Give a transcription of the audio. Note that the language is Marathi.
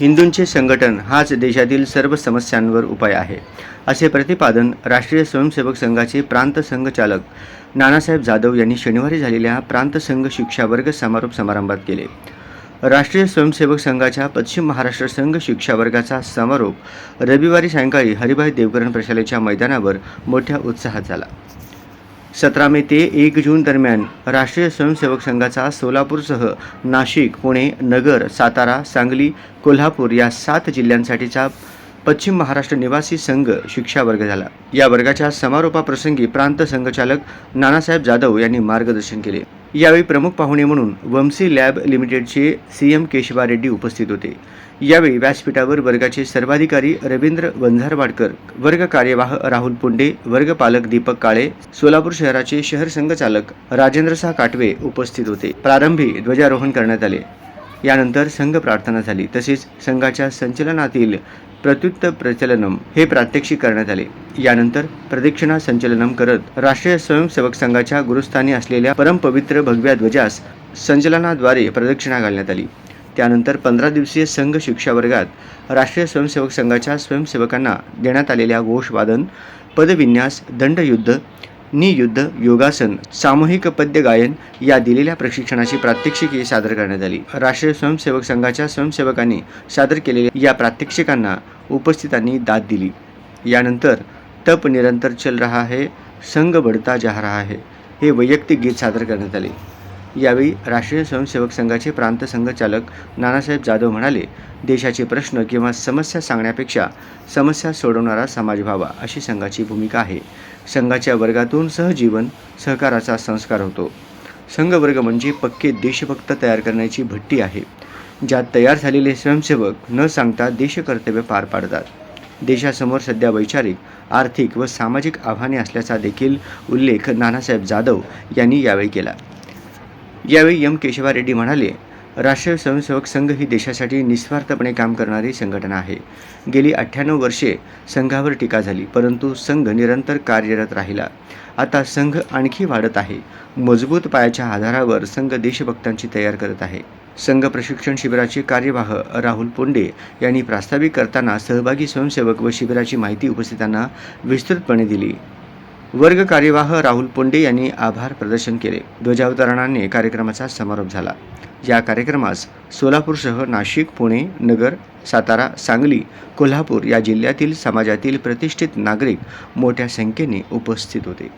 हिंदूंचे संघटन हाच देशातील सर्व समस्यांवर उपाय आहे. असे प्रतिपादन राष्ट्रीय स्वयंसेवक संघाचे प्रांत संघचालक नानासाहेब जाधव यांनी शनिवारी झालेल्या प्रांत संघ शिक्षा वर्ग समारोप समारंभात केले. राष्ट्रीय स्वयंसेवक संघाच्या पश्चिम महाराष्ट्र संघ शिक्षा वर्गाचा समारोप रविवारी सायंकाळी हरिभाई देवकरण प्रशालेच्या मैदानावर मोठ्या उत्साहात झाला. सतरा मे ते एक जून दरम्यान राष्ट्रीय स्वयंसेवक संघाचा सोलापूरसह नाशिक पुणे नगर सातारा सांगली कोल्हापूर या सात जिल्ह्यांसाठीचा पश्चिम महाराष्ट्र निवासी संघ शिक्षा वर्ग झाला. या वर्गाच्या समारोपाप्रसंगी प्रांत संघचालक नानासाहेब जाधव यांनी मार्गदर्शन केले. यावेळी प्रमुख पाहुणे म्हणून वमसी लॅब लिमिटेडचे सी एम केशवा रेड्डी उपस्थित होते. यावेळी व्यासपीठावर वर्गाचे सर्वाधिकारी रवींद्र वंझारवाडकर वर्ग कार्यवाह राहुल पुंडे वर्ग पालक दीपक काळे सोलापूर शहराचे शहर संघचालक राजेंद्रशाह काटवे उपस्थित होते. प्रारंभी ध्वजारोहण करण्यात आले. यानंतर संघ प्रार्थना झाली. तसेच संघाच्या संचलनातील प्रत्युत्त प्रचलनम हे प्रात्यक्षिक करण्यात आले. यानंतर प्रदक्षिणा संचलनम करत राष्ट्रीय स्वयंसेवक संघाच्या गुरुस्थानी असलेल्या परमपवित्र भगव्या ध्वजास संचलनाद्वारे प्रदक्षिणा घालण्यात आली. त्यानंतर पंधरा दिवसीय संघ शिक्षा वर्गात राष्ट्रीय स्वयंसेवक संघाच्या स्वयंसेवकांना देण्यात आलेल्या घोषवादन पदविन्यास दंडयुद्ध नियुद्ध योगासन सामूहिक पद्य गायन या दिलेल्या प्रशिक्षणाची प्रात्यक्षिके सादर करण्यात आली. राष्ट्रीय स्वयंसेवक संघाच्या स्वयंसेवकांनी सादर केलेल्या या प्रात्यक्षिकांना उपस्थितांनी दाद दिली. यानंतर तप निरंतर चल रहा है संघ बढता जा रहा है हे वैयक्तिक गीत सादर करण्यात आले. यावेळी राष्ट्रीय स्वयंसेवक संघाचे प्रांत संघचालक नानासाहेब जाधव म्हणाले देशाचे प्रश्न किंवा समस्या सांगण्यापेक्षा समस्या सोडवणारा समाज व्हावा अशी संघाची भूमिका आहे. संघाच्या वर्गातून सहजीवन सहकाराचा संस्कार होतो. संघवर्ग म्हणजे पक्के देशभक्त तयार करण्याची भट्टी आहे. ज्यात तयार झालेले स्वयंसेवक न सांगता देशकर्तव्य पार पाडतात. देशासमोर सध्या वैचारिक आर्थिक व सामाजिक आव्हाने असल्याचा देखील उल्लेख नानासाहेब जाधव यांनी यावेळी केला. यावेळी एम केशवा रेड्डी म्हणाले राष्ट्रीय स्वयंसेवक संघ ही देशासाठी निस्वार्थपणे काम करणारी संघटना आहे. गेली अठ्ठ्याण्णव वर्षे संघावर टीका झाली परंतु संघ निरंतर कार्यरत राहिला. आता संघ आणखी वाढत आहे. मजबूत पायाच्या आधारावर संघ देशभक्तांची तयार करत आहे. संघ प्रशिक्षण शिबिराचे कार्यवाह राहुल पोंडे यांनी प्रास्ताविक करताना सहभागी स्वयंसेवक व शिबिराची माहिती उपस्थितांना विस्तृतपणे दिली. वर्ग कार्यवाह राहुल पोंडे यांनी आभार प्रदर्शन केले. ध्वजावतरणाने कार्यक्रमाचा समारोप झाला. या कार्यक्रमास सोलापूरसह नाशिक पुणे नगर सातारा सांगली कोल्हापूर या जिल्ह्यातील समाजातील प्रतिष्ठित नागरिक मोठ्या संख्येने उपस्थित होते.